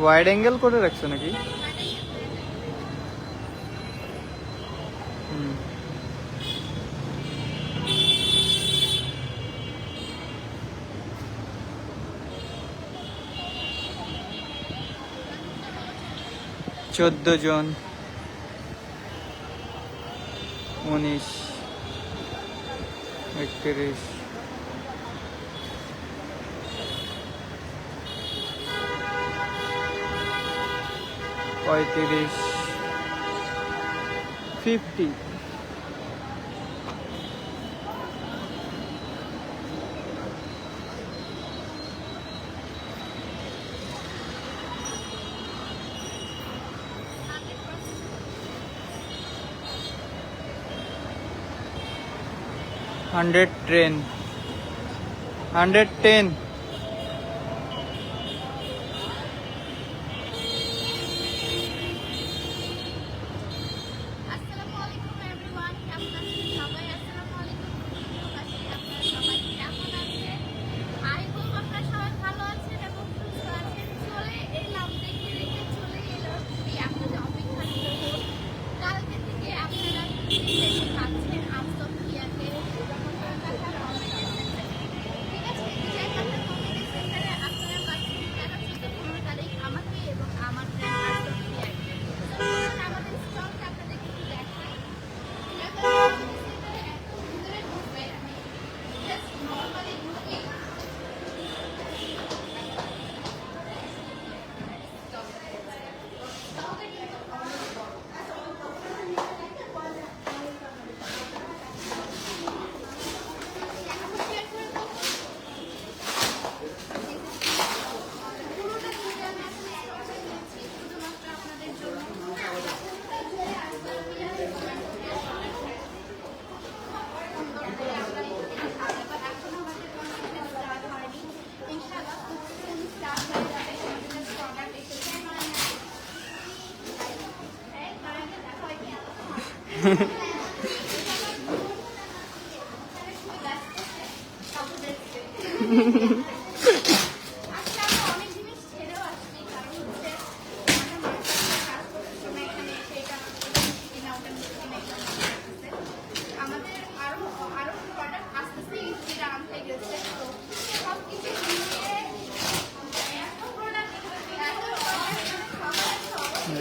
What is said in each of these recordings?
Wide angle করে রাখছো নাকি? চোদ্দ জন। উনিশ। একত্রিশ। পঁয়ত্রিশ fifty hundred train hundred ten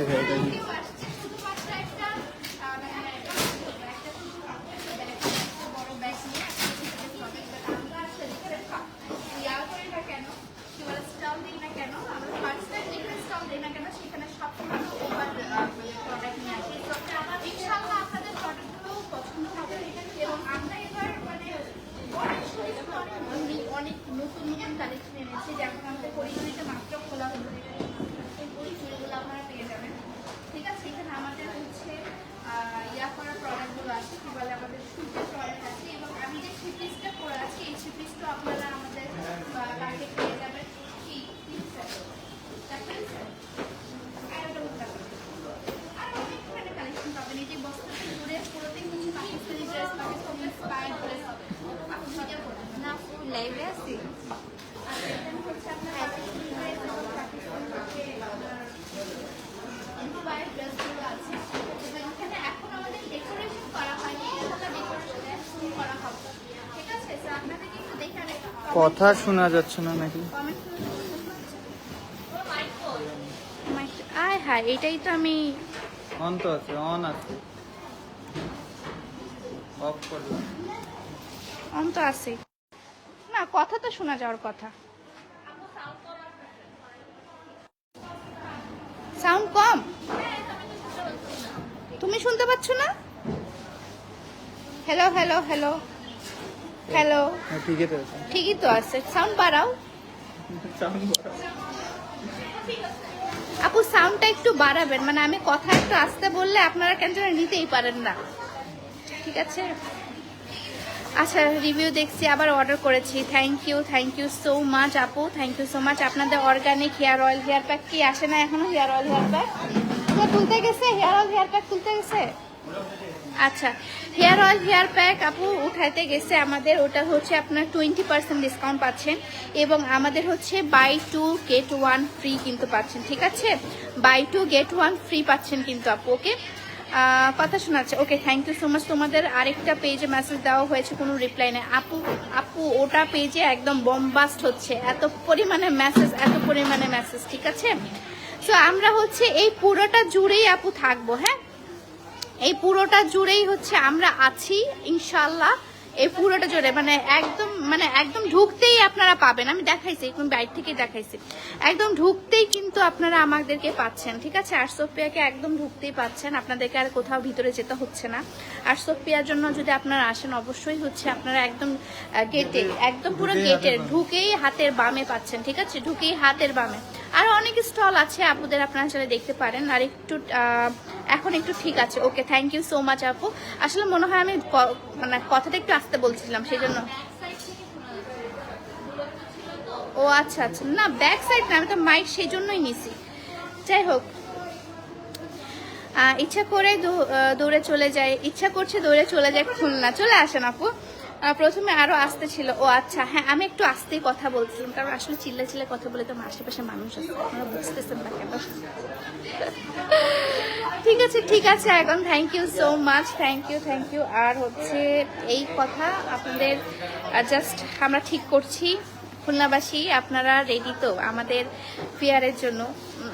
我们 কি বলে আমাদের সুযোগ কথা শোনা যাচ্ছে না নাকি? আয় হায় এটাই তো আমি অন তো আছে অন আছে। অফ করলাম অন তো আছে না কথা তো শোনা যাওয়ার কথা। সাউন্ড কম? তুমি শুনতে পাচ্ছ না? হ্যালো হ্যালো হ্যালো হ্যালো ঠিকই তো আছে। ঠিকই তো আছে। সাউন্ড বাড়াও। আপু সাউন্ডটা একটু বাড়াবেন। মানে আমি কথা একটু আসতে বললে আপনারা কেন নিতেই পারেন না। ঠিক আছে? আচ্ছা রিভিউ দেখছি আবার অর্ডার করেছি। Thank you thank you so much আপু। থ্যাংক ইউ সো মাচ আপনাদের organic hair oil hair pack কি আসে না এখনও? হেয়ার অয়েল হেয়ার প্যাক তুলতে গেছে? হেয়ার অয়েল হেয়ার প্যাক তুলতে গেছে? আচ্ছা হেয়ার অয়েল হেয়ার প্যাক আপু উঠাইতে গেছে আমাদের, ওটা হচ্ছে আপনার টোয়েন্টি পার্সেন্ট ডিসকাউন্ট পাচ্ছেন এবং আমাদের হচ্ছে buy two get one free কিন্তু পাচ্ছেন, ঠিক আছে? Buy two get one free পাচ্ছেন কিন্তু আপু ওকে কথা শোনাচ্ছে okay thank you so much তোমাদের আরেকটা পেজে মেসেজ দেওয়া হয়েছে, কোনো রিপ্লাই নেই। আপু আপু, ওটা পেজে একদম বম্বাস্ট হচ্ছে, এত পরিমাণে মেসেজ এত পরিমাণে মেসেজ ঠিক আছে? তো আমরা হচ্ছে এই পুরোটা জুড়েই আপু থাকব হ্যাঁ? এই পুরোটা জুড়েই হচ্ছে আমরা আছি ইনশাল্লাহ এই পুরোটা জুড়ে মানে একদম মানে একদম ঢুকতেই আপনারা পাবেন। আমি দেখাইছি একদম বাইরে থেকে দেখাইছি। একদম ঢুকতেই কিন্তু আপনারা আমাদেরকে পাচ্ছেন ঠিক আছে? আর সোফিয়াকে একদম ঢুকতেই পাচ্ছেন। আপনাদেরকে আর কোথাও ভিতরে যেতে হচ্ছে না। আর সোফিয়ার জন্য যদি আপনারা আসেন অবশ্যই হচ্ছে আপনারা একদম গেটে একদম পুরো গেটের ঢুকেই হাতের বামে পাচ্ছেন ঠিক আছে? ঢুকেই হাতের বামে। আর অনেক স্টল আছে আপুদের, আপনারা চলে দেখতে পারেন। আর একটু এখন একটু ঠিক আছে। Okay thank you so much আপু। আসলে মনে হয় আমি মানে কথাটা একটু আসতে বলছিলাম সেই জন্য ও আচ্ছা আচ্ছা। না ব্যাক সাইড না, আমি তো মাইক সেই জন্যই নিছি। যাই হোক। ইচ্ছা করে দৌড়ে চলে যায়, ইচ্ছা করছে দৌড়ে চলে যায় খুলনা। চলে আসেন, আপু। প্রথমে আরও আসতে ছিল। ও আচ্ছা হ্যাঁ আমি একটু আসতেই কথা বলছিলাম, কারণ আসলে চিল্লা চিল্লা কথা বলে তো আশেপাশে মানুষ আছে, আপনারা বুঝতেছেন না কেন। ঠিক আছে ঠিক আছে, এখন thank you so much thank you thank you আর হচ্ছে এই কথা আপনাদের জাস্ট আমরা ঠিক করছি, খুলনাবাসী, আপনারা রেডি তো আমাদের ফেয়ারের জন্য।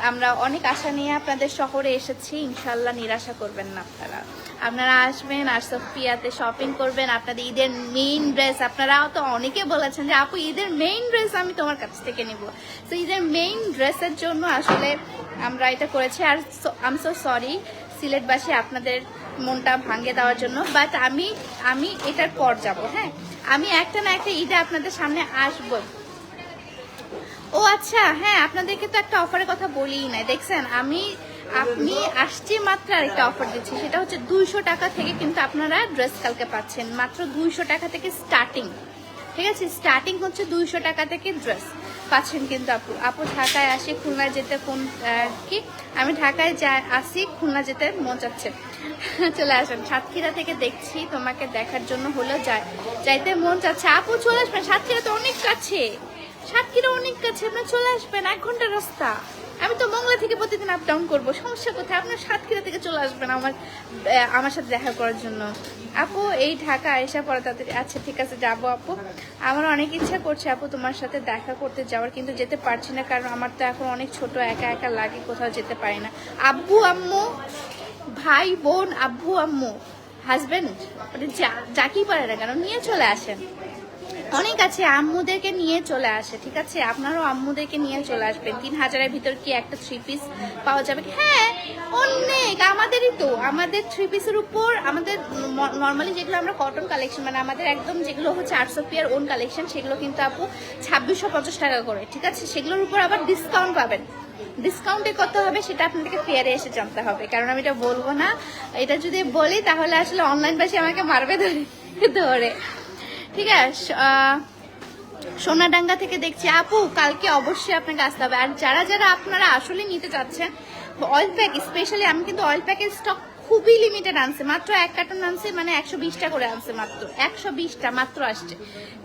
আমরা অনেক আশা নিয়ে আপনাদের শহরে এসেছি। ইনশাল্লাহ নিরাশা করবেন না আপনারা। আপনারা আসবেন আর সোফিয়াতে শপিং করবেন। আপনাদের ঈদের মেইন ড্রেস আপনারাও তো অনেকে বলেছেন যে, আপু, ঈদের মেইন ড্রেস আমি তোমার কাছ থেকে নিব। তো ঈদের মেইন ড্রেসের জন্য আসলে আমরা এটা করেছি। আর আম সো সরি সিলেটবাসী আপনাদের মনটা ভাঙে দেওয়ার জন্য। বাট আমি আমি এটার পর যাব হ্যাঁ? আমি একটা না একটা ঈদে আপনাদের সামনে আসব। ও আচ্ছা হ্যাঁ আপনাদেরকে তো একটা অফারের কথা বলিই নাই, দেখছেন? আমি, আপনি আসছি মাত্র আরেকটা অফার দিচ্ছি, সেটা হচ্ছে দুইশো টাকা থেকে কিন্তু আপনারা ড্রেস কালকে পাচ্ছেন, মাত্র দুইশো টাকা থেকে স্টার্টিং ঠিক আছে? স্টার্টিং হচ্ছে দুইশো টাকা থেকে ড্রেস পাচ্ছেন কিন্তু আপু। আপু ঢাকায় আসি খুলনা যেতে কোন কি? আমি ঢাকায় যা, আসি, খুলনা যেতে মন চাচ্ছে। চলে আসেন, সাতক্ষীরা থেকে দেখছি, তোমাকে দেখার জন্য হলো যাই, যাইতে মন চাচ্ছে। আপু চলে আসবেন, সাতক্ষীরা তো অনেক কাছে। সাতক্ষীরা অনেক কাছে, আপনার চলে আসবেন এক ঘণ্টা রাস্তা। আমি তো মংলা থেকে প্রতিদিন আপ ডাউন করব, সমস্যা কোথায়? আপনার সাতক্ষীরা থেকে চলে আসবেন আমার আমার সাথে দেখা করার জন্য। আপু, এই ঢাকা এসে পরে তাদের আচ্ছা ঠিক আছে, যাব আপু। আমার অনেক ইচ্ছা করছে আপু তোমার সাথে দেখা করতে যাওয়ার, কিন্তু যেতে পারছি না, কারণ আমার তো এখন অনেক ছোট, একা একা লাগে, কোথাও যেতে পারি না। আব্বু, আম্মু, ভাই, বোন, আব্বু, আম্মু হাজবেন্ড যাকেই পারে না কেন, নিয়ে চলে আসেন। অনেক আছে, আম্মুদেরকে নিয়ে চলে আসে, ঠিক আছে? আপনারও আম্মুদেরকে নিয়ে চলে আসবেন। তিন হাজারের ভিতর কি একটা থ্রি পিস পাওয়া যাবে? হ্যাঁ অনেক, আমাদেরই তো। আমাদের থ্রি পিসের উপর আমাদের নর্মালি যেগুলো আমরা কটন কালেকশন মানে আমাদের একদম যেগুলো হচ্ছে আটশো পিয়ার ওন কালেকশন সেগুলো কিন্তু আপু ছাব্বিশশো পঞ্চাশ টাকা করে, ঠিক আছে? সেগুলোর উপর আবার ডিসকাউন্ট পাবেন। ডিসকাউন্টে কত হবে সেটা আপনাদেরকে ফেয়ারে এসে জানতে হবে, কারণ আমি এটা বলব না। এটা যদি বলি তাহলে আসলে অনলাইন বাসী আমাকে মারবে ধরে ধরে। ঠিক আছে সোনাডাঙ্গা থেকে দেখছি। আপু, কালকে অবশ্যই আপনাকে আসতে হবে। আর যারা যারা আপনারা আসলে নিতে চাচ্ছেন অয়েল প্যাক স্পেশালি আমি কিন্তু অয়েল প্যাকের স্টক খুবই লিমিটেড আনছে। মাত্র এক কার্টন আনছে মানে একশো বিশটা করে আনছে মাত্র। একশো বিশটা মাত্র আসছে।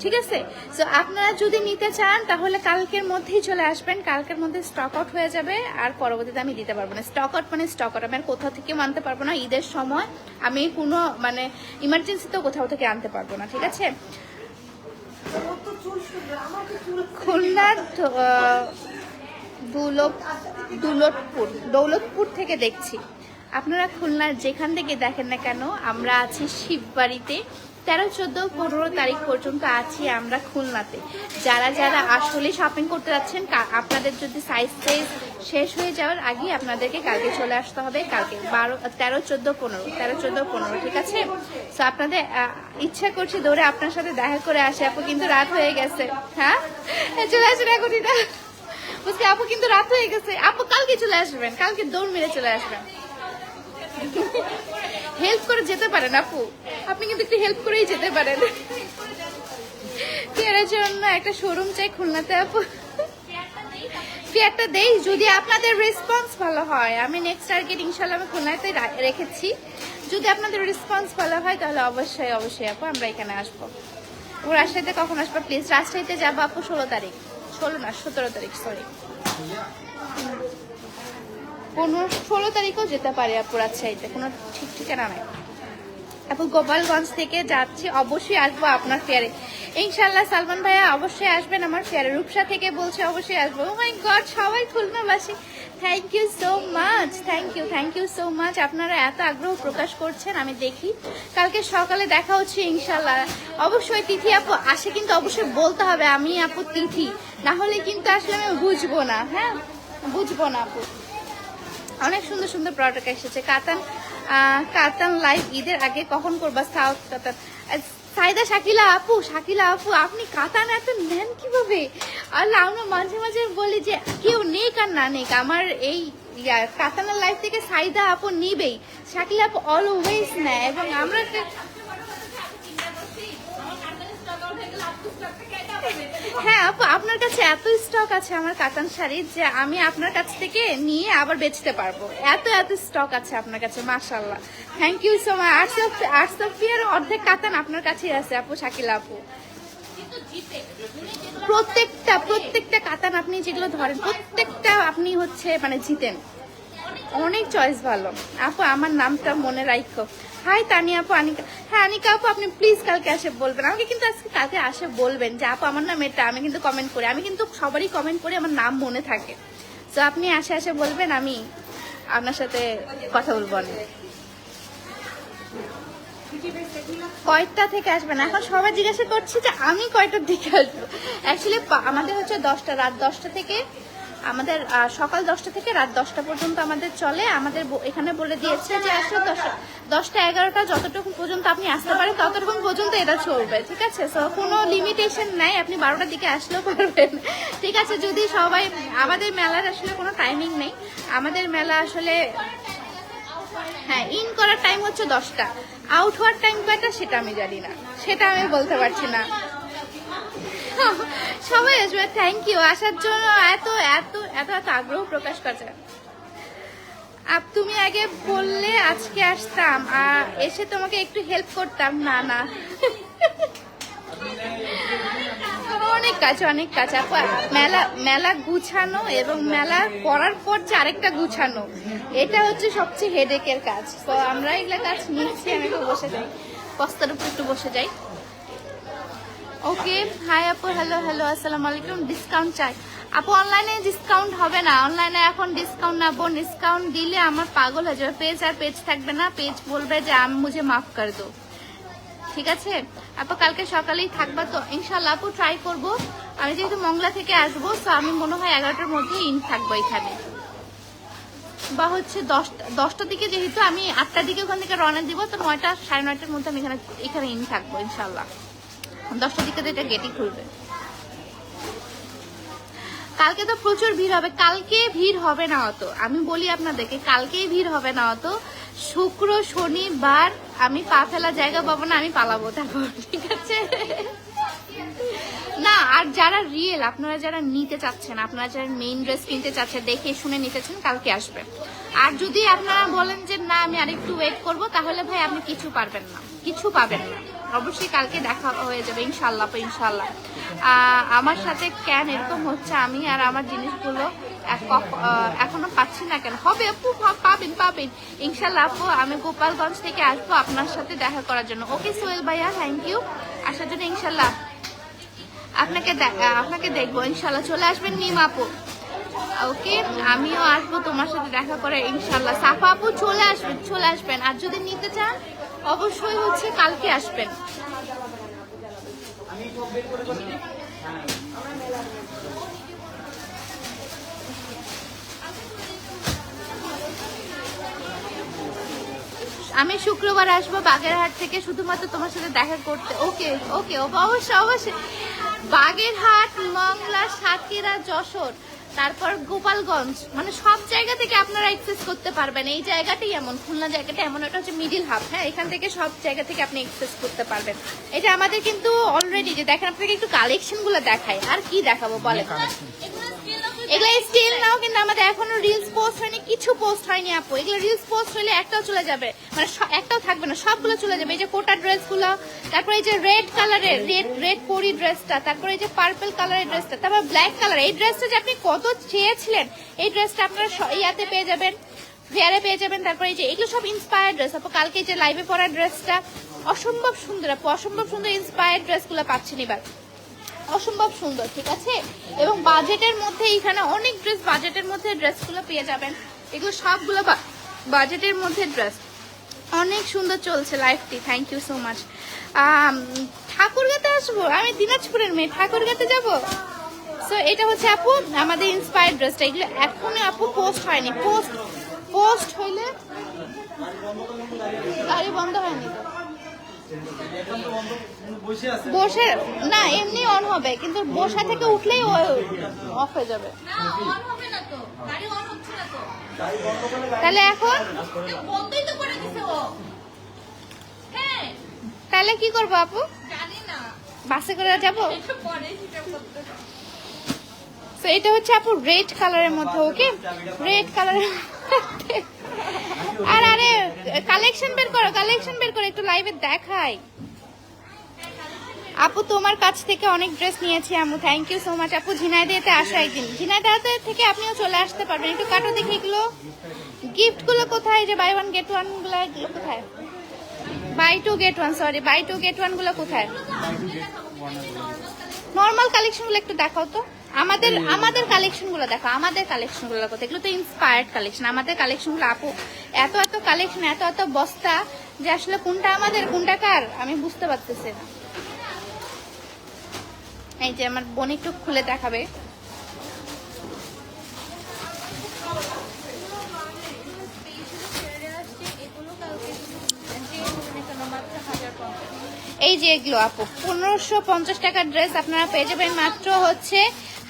ঠিক আছে? তো আপনারা যদি নিতে চান, তাহলে কালকের মধ্যেই চলে আসবেন। কালকের মধ্যে স্টক আউট হয়ে যাবে, আর পরবর্তীতে আমি দিতে পারব না। স্টক আউট মানে স্টক আউট আমি আর কোথাও থেকে আনতে পারব না। ঈদের সময় আমি কোনো মানে ইমার্জেন্সিতেও কোথাও থেকে আনতে পারব না। ঠিক আছে? খুলনার দ- দুলতপুর দৌলতপুর দৌলতপুর থেকে দেখছি। আপনারা খুলনার যেখান থেকে দেখেন না কেন, আমরা আছি শিববাড়িতে। তেরো, চোদ্দ, পনেরো তারিখ পর্যন্ত আছি আমরা খুলনাতে। যারা যারা আসলে শপিং করতে যাচ্ছেন আপনাদের যদি সাইজ সাইজ শেষ হয়ে যাওয়ার আগে আপনাদেরকে কালকে চলে আসতে হবে। কালকে বারো, তেরো, চোদ্দ, পনেরো, তেরো, চোদ্দ, পনেরো, ঠিক আছে? তো আপনাদের ইচ্ছা করছে দৌড়ে আপনার সাথে দেখা করে আসে। আপু কিন্তু রাত হয়ে গেছে। হ্যাঁ? চলে আসেন এখনই না বুঝলি আপু কিন্তু রাত হয়ে গেছে। আপু কালকে চলে আসবেন। কালকে দৌড় মেরে চলে আসবেন। হেল্প করে যেতে পারেন আপু। আপনি কিন্তু একটু হেল্প করেই যেতে পারেন। ফেয়ারের জন্য একটা শোরুম চাই খুলনাতে আপু। ফেয়ারটা দেই, যদি আপনাদের রেসপন্স ভালো হয়। আমি নেক্সট টার্গেট ইনশাল্লাহ আমি খুলনাতে রেখেছি। যদি আপনাদের রেসপন্স ভালো হয়, তাহলে অবশ্যই অবশ্যই আপু, আমরা এখানে আসব। ও রাজশাহীতে কখন আসব প্লিজ রাজশাহীতে যাব আপু ষোলো তারিখ। ষোলো না, সতেরো তারিখ সরি পনেরো, ষোলো তারিখও যেতে পারে আপু রাজশাহীতে কোনো ঠিক ঠিকানা নাই। আপু গোপালগঞ্জ থেকে যাচ্ছি, অবশ্যই আসব আপনার ফেয়ারে ইনশাল্লাহ সালমান ভাইয়া অবশ্যই আসবেন, আমার ফেয়ারে রূপসা থেকে বলছে অবশ্যই আসব। ও মাই গড সবাই খুলনাবাসী thank you so much thank you thank you so much আপনারা এত আগ্রহ প্রকাশ করছেন, আমি দেখি। কালকে সকালে দেখা হচ্ছে ইনশাল্লাহ অবশ্যই তিথি আপু, আসে কিন্তু অবশ্যই বলতে হবে, আমি আপু তিথি। না হলে কিন্তু আসলে আমি বুঝব না হ্যাঁ? বুঝব না আপু। অনেক সুন্দর সুন্দর প্রোডাক্ট এসেছে। কাতান কাতান লাইভ ঈদের আগে কখন করবা সাউথ কাতান? সাইদা, শাকিলা আপু শাকিলা আপু, আপনি কাতান এত নেন কীভাবে? আর আমরা মাঝে মাঝে বলি যে, কেউ নেক আর না নেক। আমার এই কাতানের লাইফ থেকে সাইদা আপু নিবেই। শাকিলা আপু অলওয়েজ নেয় এবং আমরা হ্যাঁ আপু, আপনার কাছে এত স্টক আছে আমার কাতান শাড়ির যে আমি আপনার কাছ থেকে নিয়ে আবার বেচতে পারব। এত এত স্টক আছে আপনার কাছে মাশাল্লাহ thank you so much arts of arts of fear অর্ধেক কাতান আপনার কাছেই আছে, আপু, শাকিলা আপু। প্রত্যেকটা প্রত্যেকটা কাতান আপনি যেগুলো ধরেন, প্রত্যেকটা আপনি হচ্ছে মানে জিতেন। অনেক চয়েস ভালো। আপু, আমার নামটা মনে রাখো হাই তানি আপু আনিকা হ্যাঁ আনিকা আপু, আপনি প্লিজ কালকে আসে বলবেন। আমাকে কিন্তু আজকে কালকে আসে বলবেন যে, আপু, আমার নাম এটা। আমি কিন্তু কমেন্ট করি। আমি কিন্তু সবারই কমেন্ট করি, আমার নাম মনে থাকে। তো আপনি আসে আসে বলবেন, আমি আপনার সাথে কথা বলব অনেক। কয়টা থেকে আসবেন? এখন সবাই জিজ্ঞাসা করছি যে, আমি কয়টার দিকে আসব? অ্যাকচুয়ালি আমাদের হচ্ছে দশটা, রাত দশটা থেকে আমাদের সকাল দশটা থেকে রাত দশটা পর্যন্ত আমাদের চলে। আমাদের এখানে বলে দিয়েছে যে আসলে দশটা দশটা এগারোটা যতটুকু পর্যন্ত আপনি আসতে পারেন ততটুকু পর্যন্ত এটা চলবে, ঠিক আছে? কোনো লিমিটেশন নাই, আপনি বারোটার দিকে আসলেও পারবেন। ঠিক আছে, যদি সবাই, আমাদের মেলার আসলে কোনো টাইমিং নেই। আমাদের মেলা আসলে হ্যাঁ ইন করার টাইম হচ্ছে দশটা। আউট হওয়ার টাইম কয়টা সেটা আমি জানি না। সেটা আমি বলতে পারছি না। সবাই আসবে থ্যাংক ইউ আসার জন্য এত এত এত এত আগ্রহ প্রকাশ করছে। আপ, তুমি আগে বললে আজকে আসতাম, আর এসে তোমাকে একটু হেল্প করতাম, না না। অনেক কাজ অনেক কাজ, আপু, মেলা মেলা গুছানো এবং মেলা করার পর যে আরেকটা গুছানো, এটা হচ্ছে সবচেয়ে হেডেকের কাজ। তো আমরা এগুলো কাজ নিচ্ছি আমি একটু বসে যাই, বস্তার উপর একটু বসে যাই। ওকে হাই আপু হ্যালো হ্যালো আসসালামু আলাইকুম ডিসকাউন্ট চাই। আপু অনলাইনে ডিসকাউন্ট হবে না। অনলাইনে এখন ডিসকাউন্ট না বোন ডিসকাউন্ট দিলে আমার পাগল হয়ে যাবে। পেজ আর পেজ থাকবে না। পেজ বলবে যে আমি মুঝে মাফ করে দো ঠিক আছে? আপু কালকে সকালেই থাকবা তো? ইনশাল্লাহ আপু ট্রাই করব। আমি যেহেতু মংলা থেকে আসব তো আমি মনে হয় এগারোটার মধ্যে ইন থাকব এখানে। বা হচ্ছে দশটা দশটার দিকে যেহেতু আমি আটটার দিকে ওখান থেকে রওনা দিব, তো নয়টা, সাড়ে নয়টার মধ্যে আমি এখানে এখানে ইন থাকব ইনশাল্লাহ দশটার দিকে এটা গেটই খুলবে। কালকে তো প্রচুর ভিড় হবে। কালকে ভিড় হবে না অত। আমি বলি আপনাদেরকে, কালকেই ভিড় হবে না অত। শুক্র, শনিবার আমি পা ফেলা জায়গা পাবো না, আমি পালাবো, তারপর, ঠিক আছে? না, আর যারা রিয়েল আপনারা যারা নিতে চাচ্ছেন, আপনারা যারা মেইন ড্রেস কিনতে চাচ্ছেন, দেখে শুনে নিতেছেন কালকে আসবে আর যদি আপনারা বলেন যে, না, আমি আরেকটু ওয়েট করব, তাহলে ভাই আপনি কিছু পারবেন না। কিছু পাবেন না। অবশ্যই কালকে দেখা হয়ে যাবে, ইনশাল্লাহ ইনশাল্লাহ। আমার সাথে কেন এরকম হচ্ছে আমি আর আমার জিনিসগুলো এখনও পাচ্ছি না কেন? হবে, আপু পাবেন পাবেন। ইনশাল্লাহ, আপু, আমি গোপালগঞ্জ থেকে আসব আপনার সাথে দেখা করার জন্য। ওকে, সোহেল ভাইয়া থ্যাংক ইউ আসার জন্য ইনশাল্লাহ আপনাকে আপনাকে দেখব, ইনশাল্লাহ। চলে আসবেন মিম আপু। ওকে, আমিও আসব তোমার সাথে দেখা করে, ইনশাল্লাহ। সাফা আপু, চলে আসবেন চলে আসবেন। আর যদি নিতে চান অবশ্যই হচ্ছে কালকে আসবেন। আমি শুক্রবার আসব বাগেরহাট থেকে, শুধুমাত্র তোমার সাথে দেখা করতে। ওকে ওকে, অবশ্যই অবশ্যই। বাগেরহাট, মংলা, সাতক্ষীরা, যশোর। তারপর গোপালগঞ্জ। মানে সব জায়গা থেকে আপনারা এক্সেস করতে পারবেন। এই জায়গাটাই এমন, খুলনা জায়গাটা এমন, এটা হচ্ছে মিডিল হাব হ্যাঁ? এখান থেকে সব জায়গা থেকে আপনি এক্সেস করতে পারবেন। এটা আমাদের কিন্তু অলরেডি যে, দেখেন আপনাকে একটু কালেকশনগুলো দেখায় আর কি দেখাবো, বলেন? এগুলো স্টিল নাও, কিন্তু আমাদের এখনও রিলস পোস্ট হয়নি, কিছু পোস্ট হয়নি আপু। এগুলো রিলস পোস্ট হলে একটাও চলে যাবে। মানে একটাও থাকবে না, সবগুলো চলে যাবে। এই যে কোটা ড্রেসগুলো তারপরে এই যে রেড কালারের রেড রেড পরি ড্রেসটা তারপরে এই যে পার্পল কালারের ড্রেসটা তারপর ব্ল্যাক কালার এই ড্রেসটা যে আপনি কত চেয়েছিলেন, এই ড্রেসটা আপনারা ইয়াতে পেয়ে যাবেন ফেয়ারে পেয়ে যাবেন। তারপরে এই যে এগুলো সব ইন্সপায়ার্ড ড্রেস আপু, কালকে যে লাইভে পরা ড্রেসটা অসম্ভব সুন্দর আপু, অসম্ভব সুন্দর ইন্সপায়ার্ড ড্রেসগুলো পাচ্ছেন এবার। অসম্ভব সুন্দর, ঠিক আছে? এবং বাজেটের মধ্যে এখানে অনেক ড্রেস বাজেটের মধ্যে ড্রেসগুলো পেয়ে যাবেন। এগুলো সবগুলো বাজেটের মধ্যে ড্রেস অনেক সুন্দর চলছে লাইফটি থ্যাংক ইউ সো মাচ ঠাকুরগাতে আসব? আমি দিনাজপুরের মেয়ে, ঠাকুরগাতে যাব? সো এটা হচ্ছে আপু, আমাদের ইন্সপায়ার ড্রেসটা এগুলো এখনও আপু পোস্ট হয়নি। পোস্ট পোস্ট হইলে গাড়ি বন্ধ হয়নি। তো বসে না এমনি অন হবে কিন্তু বসা থেকে উঠলেই অফ হয়ে যাবে। তাহলে এখন? হ্যাঁ। তাহলে কি করব আপু? বাসে করে যাব? তো এটা হচ্ছে আপু রেড কালারের মধ্যে ওকে রেড কালারের আর আরে কালেকশন বের করো কালেকশন বের করো, একটু লাইভে দেখাই। আপু, তোমার কাছ থেকে অনেক ড্রেস নিয়েছি আমু থ্যাংক ইউ সো মাচ আপু ঝিনাইদিয়াতে আসো একদিন। ঝিনাইদিয়াতে থেকে আপনিও চলে আসতে পারবেন। একটু কাটো দেখি এগুলো। গিফটগুলো কোথায়? যে বাই ওয়ান গেট ওয়ানগুলো, এগুলো কোথায়? Buy two get one sorry buy two get ওয়ানগুলো কোথায়? নর্মাল কালেকশনগুলো একটু দেখাও তো। আমাদের আমাদের কালেকশনগুলো দেখো আমাদের কালেকশনগুলো কোথায় এগুলো তো ইন্সপায়ার্ড কালেকশন আমাদের কালেকশনগুলো আপু এত এত কালেকশন এত এত বস্তা যে আসলে কোনটা আমাদের কোনটা কার আমি বুঝতে পারতেছি না। এই যে আমার বোন একটু খুলে দেখাবে। এই যে এগুলো আপু পনেরোশো পঞ্চাশ টাকার ড্রেস আপনারা পেয়ে যাবেন। মাত্র হচ্ছে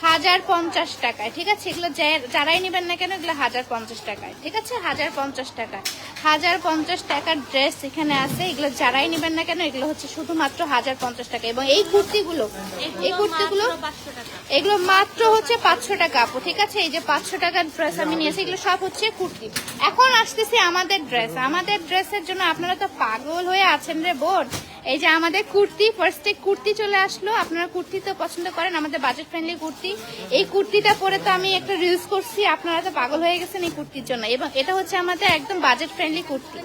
হাজার পঞ্চাশ টাকায়, ঠিক আছে? এগুলো যারাই নেবেন না কেন, এগুলো হাজার পঞ্চাশ টাকায়, ঠিক আছে? হাজার পঞ্চাশ টাকা। হাজার পঞ্চাশ টাকার ড্রেস এখানে আছে, এগুলো যারাই নেবেন না কেন, এগুলো হচ্ছে শুধুমাত্র হাজার পঞ্চাশ টাকা। এবং এই কুর্তিগুলো এই কুর্তিগুলো, এগুলো মাত্র হচ্ছে পাঁচশো টাকা, আপু, ঠিক আছে? এই যে পাঁচশো টাকার ড্রেস আমি নিয়েছি, এগুলো সব হচ্ছে কুর্তি। এখন আসতেছি আমাদের ড্রেস। আমাদের ড্রেসের জন্য আপনারা তো পাগল হয়ে আছেন রে বোন। এই যে আমাদের কুর্তি ফার্স্টে কুর্তি চলে আসলো। আপনারা কুর্তি তো পছন্দ করেন, আমাদের বাজেট ফ্রেন্ডলি কুর্তি। এই কুর্তিটা পরে তো আমি একটা রিলস করছি, আপনারা তো পাগল হয়ে গেছেন এই কুর্তির জন্য। এবং এটা হচ্ছে আমাদের একদম budget friendly kurti.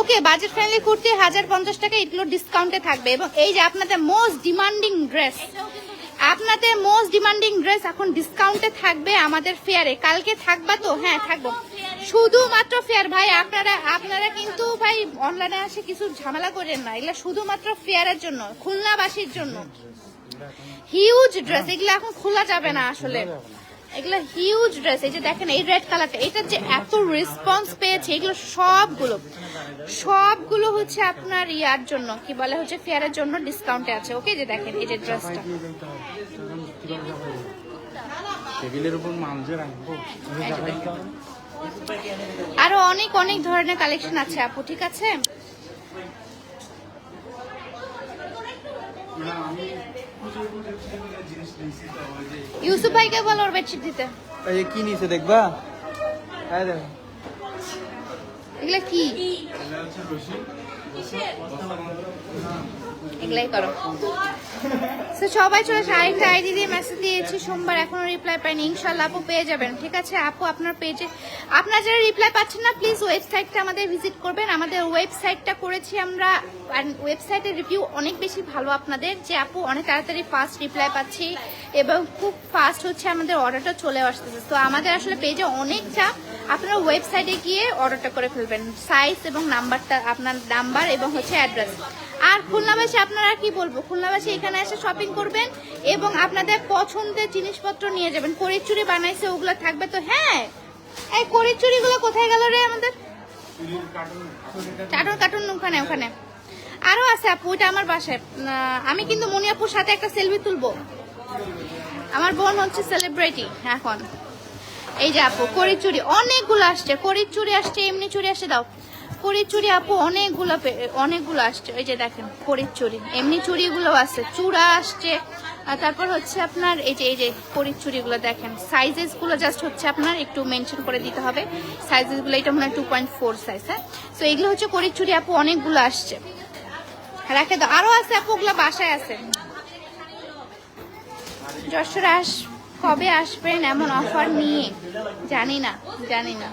Okay budget friendly kurti হাজার পঞ্চাশ টাকা, এগুলো ডিসকাউন্টে থাকবে। এবং এই যে আপনাদের মোস্ট ডিমান্ডিং ড্রেস আপনাদের মোস্ট ডিমান্ডিং ড্রেস এখন ডিসকাউন্টে থাকবে আমাদের ফেয়ারে কালকে থাকবা তো? হ্যাঁ থাকব। শুধুমাত্র ফেয়ার ভাই আপনারা আপনারা কিন্তু ভাই অনলাইনে আসে কিছু ঝামেলা করেন না। এগুলো শুধুমাত্র ফেয়ারের জন্য খুলনাবাসীর জন্য। হিউজ ড্রেস এগুলো এখন খোলা যাবে না আসলে। এগুলো হিউজ ড্রেস এই যে দেখেন এই রেড কালারটা এটা যে এত রেসপন্স পেয়েছে এগুলো সবগুলো সবগুলো হচ্ছে আপনার ইয়ার জন্য কি বলে হচ্ছে ফেয়ারের জন্য ডিসকাউন্টে আছে। ওকে যে দেখেন এই যে ড্রেসটা টেবিলের উপর মাল যে রাখব। আরও অনেক অনেক ধরনের কালেকশন আছে আপু ঠিক আছে? ইউসুফ ভাইকে বলো ওর বেডশিট দিতে। এই যে কি নিছে দেখবা? দেখো। এগুলা কি? এগুলাই করো। তো সবাই চলে আরেকটা আইডি দিয়ে মেসেজ দিয়েছি, সোমবার এখনও রিপ্লাই পাইনি ইনশাল্লাহ আপু পেয়ে যাবেন, ঠিক আছে? আপু, আপনার পেজে আপনার যারা রিপ্লাই পাচ্ছেন না প্লিজ ওয়েবসাইটটা আমাদের ভিজিট করবেন। আমাদের ওয়েবসাইটটা করেছি আমরা ওয়েবসাইটের রিভিউ অনেক বেশি ভালো আপনাদের, যে আপু অনেক তাড়াতাড়ি ফাস্ট রিপ্লাই পাচ্ছি, এবং খুব ফাস্ট হচ্ছে আমাদের অর্ডারটা চলে আসতেছে। তো আমাদের আসলে পেজে অনেক চাপ আপনারা ওয়েবসাইটে গিয়ে অর্ডারটা করে ফেলবেন। সাইজ এবং নাম্বারটা আপনার নাম্বার এবং হচ্ছে অ্যাড্রেস আর খুলনাবাসী আপনারা কি বলব? খুলনাবাসী এখানে এসে শপিং করবেন এবং আপনাদের পছন্দের জিনিসপত্র নিয়ে যাবেন। করিচুরি বানাইছে, ওগুলো থাকবে তো? হ্যাঁ। এই করিচুরিগুলো কোথায় গেল রে আমাদের? কার্টুন কার্টুন ওখানে ওখানে। আরও আছে আপু, ওইটা আমার বাসায়। আমি কিন্তু মনি আপুর সাথে একটা সেলফি তুলবো। আমার বোন হচ্ছে সেলিব্রিটি এখন। এই যে আপু করির চুড়ি অনেকগুলো আসছে। করির চুড়ি আসছে, এমনি চুরি আসছে, দাও। করির চুড়ি আপু, অনেকগুলো অনেকগুলো আসছে। ওই যে দেখেন করির চুড়ি। এমনি চুড়িগুলো আছে। চূড়া আসছে। তারপর হচ্ছে আপনার, এই যে এই যে করির চুড়িগুলো দেখেন সাইজেসগুলো জাস্ট হচ্ছে আপনার একটু মেনশন করে দিতে হবে। সাইজেসগুলো এটা মনে হয় টু পয়েন্ট ফোর সাইজ হ্যাঁ? তো এগুলো হচ্ছে করির চুড়ি আপু, অনেকগুলো আসছে। রাখে তো আরও আছে আপু, ওগুলো বাসায় আছে। যশোর আস, কবে আসবেন? এমন অফার নিয়ে? জানি না জানি না।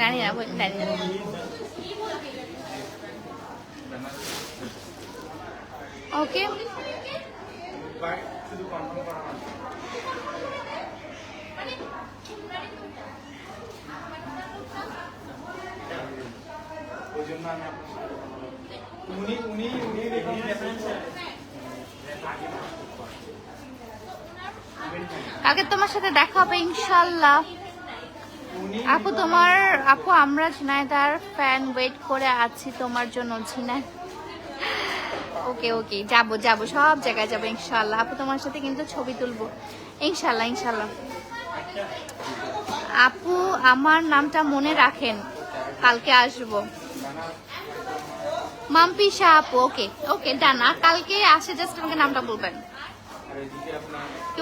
জানি না জানি না ওকে। উনি উনি উনি দেখুন কালকে তোমার সাথে দেখা হবে ইনশাল্লাহ। আপু তোমার আপু আমরা ঝিনাইদার ফ্যান ওয়েট করে আছি তোমার জন্য ঝিনাই ওকে ওকে যাব যাব সব জায়গায় যাব ইনশাল্লাহ আপু তোমার সাথে কিন্তু ছবি তুলবো। ইনশাল্লাহ ইনশাল্লাহ আপু আমার নামটা মনে রাখেন কালকে আসব। মাম্পি শাহ আপু ওকে ওকে ডান কালকে আসে জাস্ট আমাকে নামটা বলবেন।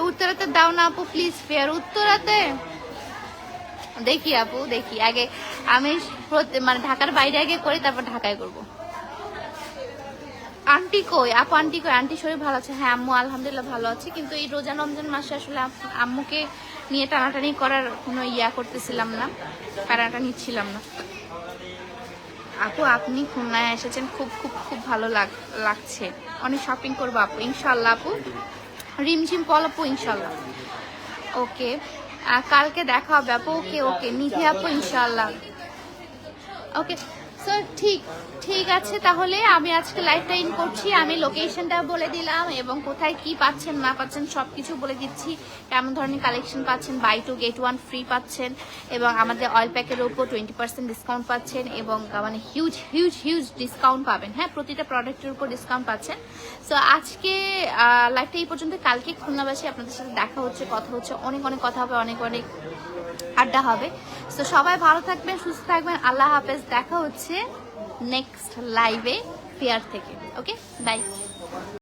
উত্তরাতে দাও না আপু প্লিজ ফেয়ার উত্তরাতে? দেখি আপু, দেখি। আগে আমি মানে ঢাকার বাইরে আগে করি, তারপর ঢাকায় করব। আন্টি কই? আপু, আন্টি কই? আন্টি শরীর ভালো আছে? হ্যাঁ আম্মু আলহামদুলিল্লাহ ভালো আছে, কিন্তু এই রোজা রমজান মাসে আসলে আম্মুকে নিয়ে টানাটানি করার কোনো ইয়া করতেছিলাম না, টানাটানি ছিলাম না। আপু, আপনি খুলনায় এসেছেন, খুব খুব খুব ভালো লাগ- লাগছে। অনেক শপিং করব আপু, ইনশাল্লাহ আপু। রিমঝিম পল আপু, ইনশাল্লাহ। ওকে। কালকে দেখা হবে। আপু ওকে ওকে নিধি আপু ইনশাল্লাহ ওকে সো ঠিক ঠিক আছে, তাহলে আমি আজকে লাইভটা ইন করছি। আমি লোকেশনটা বলে দিলাম এবং কোথায় কি পাচ্ছেন, না পাচ্ছেন সব কিছু বলে দিচ্ছি। কেমন ধরনের কালেকশন পাচ্ছেন buy two get one free পাচ্ছেন এবং আমাদের অয়েল প্যাকের উপর টোয়েন্টি পার্সেন্ট ডিসকাউন্ট পাচ্ছেন এবং মানে হিউজ হিউজ হিউজ ডিসকাউন্ট পাবেন। হ্যাঁ প্রতিটা প্রোডাক্টের উপর ডিসকাউন্ট পাচ্ছেন। সো আজকে লাইভটা এই পর্যন্ত। কালকে খুলনাবাসী আপনাদের সাথে দেখা হচ্ছে, কথা হচ্ছে, অনেক অনেক কথা হবে, অনেক অনেক আড্ডা হবে। তো সবাই ভালো থাকবেন, সুস্থ থাকবেন। আল্লাহ হাফেজ। দেখা হচ্ছে নেক্সট লাইভে ফেয়ার থেকে। Okay bye